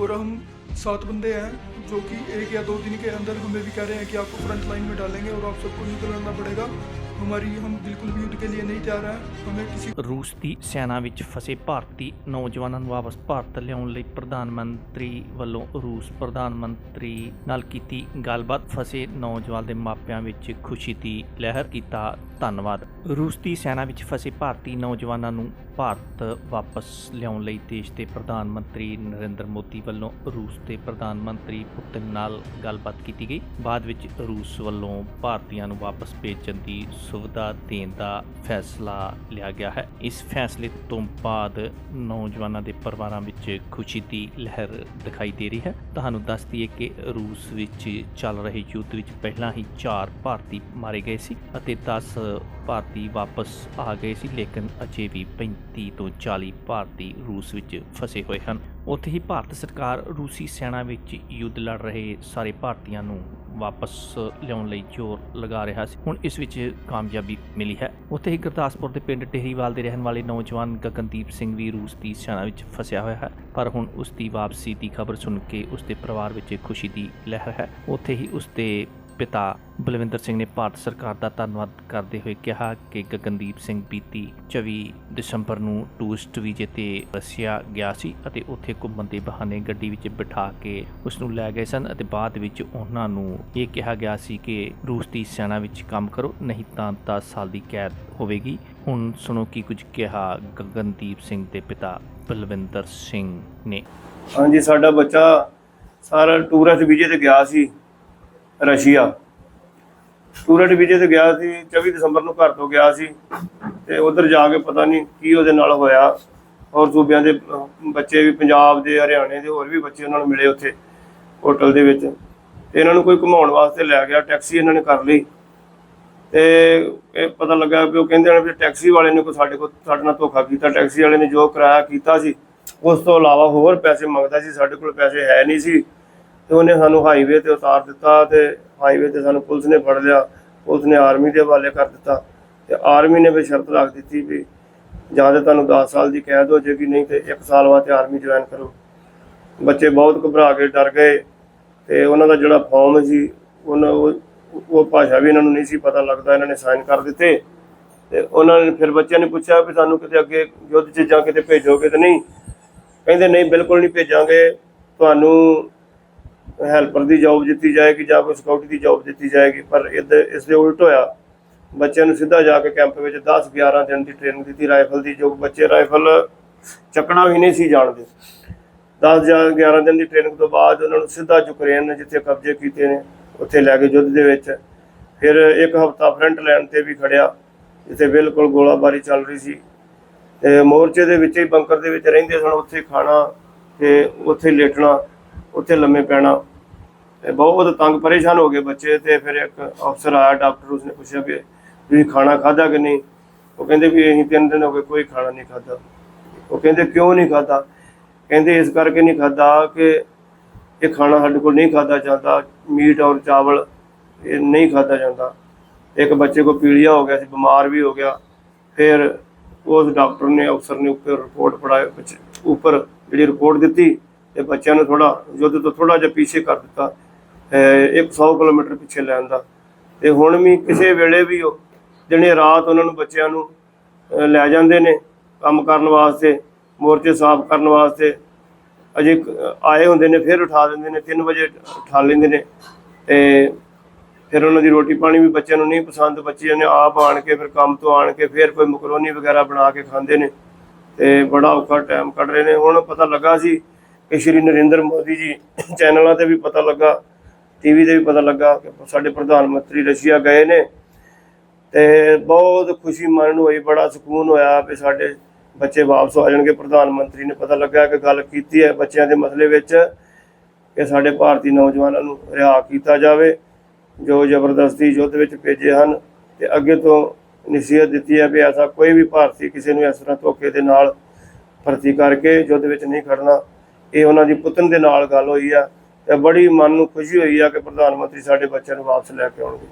और हम सात बंदे हैं जो कि एक या दो दिन के अंदर हमें भी कह रहे हैं कि आपको फ्रंट लाइन में डालेंगे और आप सबको युद्ध लड़ना पड़ेगा हमारी हम बिल्कुल भी युद्ध के लिए नहीं तैयार हैं हमें किसी ਰੂਸ ਦੀ ਸੈਨਾ ਵਿੱਚ ਫਸੇ ਭਾਰਤੀ ਨੌਜਵਾਨਾਂ ਨੂੰ ਵਾਪਸ ਭਾਰਤ ਲਿਆਉਣ ਲਈ ਪ੍ਰਧਾਨ ਮੰਤਰੀ ਵੱਲੋਂ ਰੂਸ ਪ੍ਰਧਾਨ ਮੰਤਰੀ ਨਾਲ ਕੀਤੀ ਗੱਲਬਾਤ ਫਸੇ ਨੌਜਵਾਨ ਦੇ ਮਾਪਿਆਂ ਵਿੱਚ ਖੁਸ਼ੀ ਦੀ ਲਹਿਰ ਕੀਤਾ ਧੰਨਵਾਦ ਰੂਸ ਦੀ ਸੈਨਾ ਵਿੱਚ ਫਸੇ ਭਾਰਤੀ ਨੌਜਵਾਨਾਂ ਨੂੰ ਭਾਰਤ ਵਾਪਸ ਲਿਆਉਣ ਲਈ ਦੇਸ਼ ਦੇ ਪ੍ਰਧਾਨ ਮੰਤਰੀ ਨਰਿੰਦਰ ਮੋਦੀ ਵੱਲੋਂ ਰੂਸ ਦੇ ਪ੍ਰਧਾਨ ਮੰਤਰੀ ਪੁਤਿਨ ਨਾਲ ਗੱਲਬਾਤ ਕੀਤੀ ਗਈ ਬਾਅਦ ਵਿੱਚ ਰੂਸ ਵੱਲੋਂ ਭਾਰਤੀਆਂ ਨੂੰ ਵਾਪਸ ਭੇਜਣ ਦੀ ਸੁਵਿਧਾ ਦੇਣ ਦਾ ਫੈਸਲਾ ਲਿਆ ਗਿਆ ਹੈ। ਇਸ ਫੈਸਲੇ ਤੋਂ ਬਾਅਦ ਨੌਜਵਾਨਾਂ ਦੇ ਪਰਿਵਾਰਾਂ ਵਿੱਚ ਖੁਸ਼ੀ ਦੀ ਲਹਿਰ ਦਿਖਾਈ ਦੇ ਰਹੀ ਹੈ। ਤੁਹਾਨੂੰ ਦੱਸ ਦਈਏ ਕਿ ਰੂਸ ਵਿੱਚ ਚੱਲ ਰਹੇ ਯੁੱਧ ਵਿੱਚ ਪਹਿਲਾਂ ਹੀ 4 ਭਾਰਤੀ ਮਾਰੇ ਗਏ ਸੀ ਅਤੇ 10 ਭਾਰਤੀ ਵਾਪਸ ਆ ਗਏ ਸੀ, ਲੇਕਿਨ ਅਜੇ ਵੀ 35 ਤੋਂ 40 ਭਾਰਤੀ ਰੂਸ ਵਿੱਚ ਫਸੇ ਹੋਏ ਹਨ। ਉੱਥੇ ਹੀ ਭਾਰਤ ਸਰਕਾਰ ਰੂਸੀ ਸੈਨਾ ਵਿੱਚ ਯੁੱਧ ਲੜ ਰਹੇ ਸਾਰੇ ਭਾਰਤੀਆਂ ਨੂੰ ਵਾਪਸ ਲਿਆਉਣ ਲਈ ਜ਼ੋਰ ਲਗਾ ਰਿਹਾ ਸੀ। ਹੁਣ ਇਸ ਵਿੱਚ ਕਾਮਯਾਬੀ ਮਿਲੀ ਹੈ। ਉੱਥੇ ਹੀ ਗੁਰਦਾਸਪੁਰ ਦੇ ਪਿੰਡ ਟੇਹਰੀਵਾਲ ਦੇ ਰਹਿਣ ਵਾਲੇ ਨੌਜਵਾਨ ਗਗਨਦੀਪ ਸਿੰਘ ਵੀ ਰੂਸ ਦੀ ਸੈਨਾ ਵਿੱਚ ਫਸਿਆ ਹੋਇਆ ਹੈ। ਪਰ ਹੁਣ ਉਸ ਦੀ ਵਾਪਸੀ ਦੀ ਖਬਰ ਸੁਣ ਕੇ ਉਸ ਦੇ ਪਰਿਵਾਰ ਵਿੱਚ ਖੁਸ਼ੀ ਦੀ ਲਹਿਰ ਹੈ। ਉੱਥੇ ਹੀ ਉਸ ਦੇ ਪਿਤਾ ਬਲਵਿੰਦਰ ਸਿੰਘ ਨੇ ਭਾਰਤ ਸਰਕਾਰ ਦਾ ਧੰਨਵਾਦ ਕਰਦੇ ਹੋਏ ਕਿਹਾ ਕਿ ਗਗਨਦੀਪ ਸਿੰਘ ਬੀਤੀ 24 ਦਸੰਬਰ ਨੂੰ ਟੂਰਿਸਟ ਵੀਜ਼ੇ ਤੇ ਰਸ਼ੀਆ ਗਿਆ ਸੀ ਅਤੇ ਉੱਥੇ ਘੁੰਮਣ ਦੇ ਬਹਾਨੇ ਗੱਡੀ ਵਿੱਚ ਬਿਠਾ ਕੇ ਉਸ ਨੂੰ ਲੈ ਗਏ ਸਨ ਅਤੇ ਬਾਅਦ ਵਿੱਚ ਉਹਨਾਂ ਨੂੰ ਇਹ ਕਿਹਾ ਗਿਆ ਸੀ ਕਿ ਰੂਸ ਦੀ ਸੈਨਾ ਵਿੱਚ ਕੰਮ ਕਰੋ, ਨਹੀਂ ਤਾਂ 10 ਸਾਲ ਦੀ ਕੈਦ ਹੋਵੇਗੀ। ਹੁਣ ਸੁਣੋ ਕੀ ਕੁਝ ਕਿਹਾ ਗਗਨਦੀਪ ਸਿੰਘ ਦੇ ਪਿਤਾ ਬਲਵਿੰਦਰ ਸਿੰਘ ਨੇ। ਹਾਂਜੀ, ਸਾਡਾ ਬੱਚਾ ਸਾਰਾ ਟੂਰਿਸਟ ਵੀਜ਼ੇ ਤੇ ਗਿਆ ਸੀ ਰਸ਼ੀਆ। ਟੂਰਿਸਟ ਵੀਜ਼ੇ ਤੇ ਗਿਆ ਸੀ 24 ਦਸੰਬਰ ਨੂੰ ਘਰ ਤੋਂ ਗਿਆ ਸੀ ਤੇ ਉਧਰ ਜਾ ਕੇ ਪਤਾ ਨਹੀਂ ਕੀ ਉਹਦੇ ਨਾਲ ਹੋਇਆ। ਔਰ ਸੂਬਿਆਂ ਦੇ ਬੱਚੇ ਵੀ ਪੰਜਾਬ ਦੇ, ਹਰਿਆਣੇ ਦੇ, ਹੋਰ ਵੀ ਬੱਚੇ ਉਹਨਾਂ ਨੂੰ ਮਿਲੇ ਉੱਥੇ ਹੋਟਲ ਦੇ ਵਿੱਚ। ਤੇ ਇਹਨਾਂ ਨੂੰ ਕੋਈ ਘੁਮਾਉਣ ਵਾਸਤੇ ਲੈ ਗਿਆ, ਟੈਕਸੀ ਇਹਨਾਂ ਨੇ ਕਰ ਲਈ। ਤੇ ਇਹ ਪਤਾ ਲੱਗਾ ਕਿ ਉਹ ਕਹਿੰਦੇ ਨੇ ਵੀ ਟੈਕਸੀ ਵਾਲੇ ਨੇ ਕੋਈ ਸਾਡੇ ਕੋਲ, ਸਾਡੇ ਨਾਲ ਧੋਖਾ ਕੀਤਾ। ਟੈਕਸੀ ਵਾਲੇ ਨੇ ਜੋ ਕਿਰਾਇਆ ਕੀਤਾ ਸੀ, ਉਸ ਤੋਂ ਇਲਾਵਾ ਹੋਰ ਪੈਸੇ ਮੰਗਦਾ ਸੀ, ਸਾਡੇ ਕੋਲ ਪੈਸੇ ਹੈ ਨਹੀਂ ਸੀ। ਤੇ ਉਹਨੇ ਸਾਨੂੰ ਹਾਈਵੇ ਤੇ ਉਤਾਰ ਦਿੱਤਾ ਤੇ ਹਾਈਵੇ ਤੇ ਸਾਨੂੰ ਪੁਲਿਸ ਨੇ ਫੜ ਲਿਆ, ਪੁਲਿਸ ਨੇ ਆਰਮੀ ਦੇ ਹਵਾਲੇ ਕਰ ਦਿੱਤਾ ਤੇ ਆਰਮੀ ਨੇ ਵੀ ਸ਼ਰਤ ਰੱਖ ਦਿੱਤੀ ਵੀ ਜਾਂ ਤਾਂ ਤੁਹਾਨੂੰ 10 ਸਾਲ ਦੀ ਕੈਦ ਹੋ ਜਾਏਗੀ, ਨਹੀਂ ਤੇ 1 ਸਾਲ ਵਾਸਤੇ ਆਰਮੀ ਜੁਆਇਨ ਕਰੋ। ਬੱਚੇ ਬਹੁਤ ਘਬਰਾ ਕੇ ਡਰ ਗਏ ਤੇ ਉਹਨਾਂ ਦਾ ਜਿਹੜਾ ਫਾਰਮ ਸੀ, ਉਹਨਾਂ ਉਹ ਉਹ ਭਾਸ਼ਾ ਵੀ ਇਹਨਾਂ ਨੂੰ ਨਹੀਂ ਸੀ ਪਤਾ ਲੱਗਦਾ, ਇਹਨਾਂ ਨੇ ਸਾਈਨ ਕਰ ਦਿੱਤੇ ਤੇ ਉਹਨਾਂ ਨੇ ਫਿਰ ਬੱਚਿਆਂ ਨੇ ਪੁੱਛਿਆ ਵੀ ਸਾਨੂੰ ਕਿਤੇ ਅੱਗੇ ਯੁੱਧ 'ਚ ਜਾਂ ਕਿਤੇ ਭੇਜੋਗੇ ਤੇ ਨਹੀਂ? ਕਹਿੰਦੇ, ਨਹੀਂ, ਬਿਲਕੁਲ ਨਹੀਂ ਭੇਜਾਂਗੇ। ਤੁਹਾਨੂੰ ਹੈਲਪਰ ਦੀ ਜੌਬ ਦਿੱਤੀ ਜਾਏਗੀ ਜਾਂ ਕੋਈ ਸਿਕਿਉਰਿਟੀ ਦੀ ਜੌਬ ਦਿੱਤੀ ਜਾਏਗੀ, ਪਰ ਇਹਦੇ ਇਸ ਦੇ ਉਲਟ ਹੋਇਆ, ਬੱਚਿਆਂ ਨੂੰ ਸਿੱਧਾ ਜਾ ਕੇ ਕੈਂਪ ਵਿੱਚ 10 11 ਦਿਨ ਦੀ ਟ੍ਰੇਨਿੰਗ ਦਿੱਤੀ ਰਾਈਫਲ ਦੀ, ਜੋ ਬੱਚੇ ਰਾਈਫਲ ਚੱਕਣਾ ਵੀ ਨਹੀਂ ਸੀ ਜਾਣਦੇ। 10 ਜਾਂ 11 ਦਿਨ ਦੀ ਟ੍ਰੇਨਿੰਗ ਤੋਂ ਬਾਅਦ ਉਹਨਾਂ ਨੂੰ ਸਿੱਧਾ ਯੂਕਰੇਨ ਨੇ ਜਿੱਥੇ ਕਬਜ਼ੇ ਕੀਤੇ ਨੇ, ਉੱਥੇ ਲੈ ਕੇ ਯੁੱਧ ਦੇ ਵਿੱਚ। ਫਿਰ ਇੱਕ ਹਫਤਾ ਫਰੰਟ ਲਾਈਨ ਤੇ ਵੀ ਖੜਿਆ, ਜਿੱਥੇ ਬਿਲਕੁਲ ਗੋਲਾਬਾਰੀ ਚੱਲ ਰਹੀ ਸੀ। ਤੇ ਮੋਰਚੇ ਦੇ ਵਿੱਚ ਹੀ ਬੰਕਰ ਦੇ ਵਿੱਚ ਰਹਿੰਦੇ ਸਨ, ਉੱਥੇ ਖਾਣਾ ਤੇ ਉੱਥੇ ਲੇਟਣਾ, ਉੱਥੇ ਲੰਮੇ ਪੈਣਾ। ਤੇ ਬਹੁਤ ਤੰਗ ਪਰੇਸ਼ਾਨ ਹੋ ਗਏ ਬੱਚੇ ਤੇ ਫਿਰ ਇੱਕ ਅਫਸਰ ਆਇਆ, ਡਾਕਟਰ ਉਸਨੇ ਪੁੱਛਿਆ ਕਿ ਤੁਸੀਂ ਖਾਣਾ ਖਾਧਾ ਕਿ ਨਹੀਂ? ਉਹ ਕਹਿੰਦੇ ਵੀ ਅਸੀਂ ਤਿੰਨ ਦਿਨ ਹੋ ਗਏ ਕੋਈ ਖਾਣਾ ਨਹੀਂ ਖਾਧਾ। ਉਹ ਕਹਿੰਦੇ ਕਿਉਂ ਨਹੀਂ ਖਾਧਾ? ਕਹਿੰਦੇ ਇਸ ਕਰਕੇ ਨਹੀਂ ਖਾਧਾ ਕਿ ਇਹ ਖਾਣਾ ਸਾਡੇ ਕੋਲ ਨਹੀਂ ਖਾਧਾ ਜਾਂਦਾ, ਮੀਟ ਔਰ ਚਾਵਲ ਇਹ ਨਹੀਂ ਖਾਧਾ ਜਾਂਦਾ। ਇੱਕ ਬੱਚੇ ਕੋ ਪੀਲੀਆ ਹੋ ਗਿਆ ਸੀ, ਬਿਮਾਰ ਵੀ ਹੋ ਗਿਆ। ਫਿਰ ਉਸ ਡਾਕਟਰ ਨੇ, ਅਫਸਰ ਨੇ ਉੱਪਰ ਰਿਪੋਰਟ ਪੜਾਇਆ ਉੱਪਰ ਜਿਹੜੀ ਰਿਪੋਰਟ ਦਿੱਤੀ ਤੇ ਬੱਚਿਆਂ ਨੂੰ ਥੋੜਾ ਯੁੱਧ ਤੋਂ ਥੋੜਾ ਜਿਹਾ ਪਿੱਛੇ ਕਰ ਦਿੱਤਾ। 100 ਕਿਲੋਮੀਟਰ ਪਿੱਛੇ ਲੈਣ ਦਾ ਤੇ ਹੁਣ ਵੀ ਕਿਸੇ ਵੇਲੇ ਵੀ ਉਹ ਦਿਨੇ ਰਾਤ ਉਹਨਾਂ ਨੂੰ ਬੱਚਿਆਂ ਨੂੰ ਲੈ ਜਾਂਦੇ ਨੇ ਕੰਮ ਕਰਨ ਵਾਸਤੇ, ਮੋਰਚੇ ਸਾਫ਼ ਕਰਨ ਵਾਸਤੇ। ਅਜੇ ਆਏ ਹੁੰਦੇ ਨੇ, ਫਿਰ ਉਠਾ ਦਿੰਦੇ ਨੇ 3 ਵਜੇ ਉਠਾ ਲੈਂਦੇ ਨੇ। ਤੇ ਫਿਰ ਉਹਨਾਂ ਦੀ ਰੋਟੀ ਪਾਣੀ ਵੀ ਬੱਚਿਆਂ ਨੂੰ ਨਹੀਂ ਪਸੰਦ, ਬੱਚਿਆਂ ਨੇ ਆਪ ਆਣ ਕੇ ਫਿਰ ਕੰਮ ਤੋਂ ਆਣ ਕੇ ਫਿਰ ਕੋਈ ਮਕਰੋਨੀ ਵਗੈਰਾ ਬਣਾ ਕੇ ਖਾਂਦੇ ਨੇ। ਤੇ ਬੜਾ ਔਖਾ ਟਾਈਮ ਕੱਢ ਰਹੇ ਨੇ। ਹੁਣ ਪਤਾ ਲੱਗਾ ਸੀ ਕਿ ਸ਼੍ਰੀ ਨਰਿੰਦਰ ਮੋਦੀ ਜੀ ਚੈਨਲਾਂ ਤੇ ਵੀ ਪਤਾ ਲੱਗਾ ਟੀਵੀ ਤੇ ਵੀ ਪਤਾ ਲੱਗਾ ਕਿ ਸਾਡੇ ਪ੍ਰਧਾਨ ਮੰਤਰੀ ਰਸ਼ੀਆ ਗਏ ਨੇ ਤੇ ਬਹੁਤ ਖੁਸ਼ੀ ਮਨ ਨੂੰ ਹੋਈ, ਬੜਾ ਸਕੂਨ ਹੋਇਆ ਵੀ ਸਾਡੇ ਬੱਚੇ ਵਾਪਸ ਆ ਜਾਣਗੇ। ਪ੍ਰਧਾਨ ਮੰਤਰੀ ਨੇ ਪਤਾ ਲੱਗਾ ਕਿ ਗੱਲ ਕੀਤੀ ਹੈ ਬੱਚਿਆਂ ਦੇ ਮਸਲੇ ਵਿੱਚ ਕਿ ਸਾਡੇ ਭਾਰਤੀ ਨੌਜਵਾਨਾਂ ਨੂੰ ਰਿਹਾ ਕੀਤਾ ਜਾਵੇ। ਜੋ ਜ਼ਬਰਦਸਤੀ ਯੁੱਧ ਵਿੱਚ ਭੇਜੇ ਹਨ ਤੇ ਅੱਗੇ ਤੋਂ ਨਸੀਹਤ ਦਿੱਤੀ ਹੈ ਵੀ ਐਸਾ ਕੋਈ ਵੀ ਭਾਰਤੀ ਕਿਸੇ ਨੂੰ ਇਸ ਤਰ੍ਹਾਂ ਧੋਖੇ ਦੇ ਨਾਲ ਭਰਤੀ ਕਰਕੇ ਯੁੱਧ ਵਿੱਚ ਨਹੀਂ ਖੜਨਾ। ਇਹ ਉਹਨਾਂ ਦੀ ਪੁੱਤਨ ਦੇ ਨਾਲ ਗੱਲ ਹੋਈ ਆ। ਤੇ ਬੜੀ ਮਨ ਨੂੰ ਖੁਸ਼ੀ ਹੋਈ ਆ ਕਿ ਪ੍ਰਧਾਨ ਮੰਤਰੀ ਸਾਡੇ ਬੱਚਿਆਂ ਨੂੰ ਵਾਪਸ ਲੈ ਕੇ ਆਉਣਗੇ।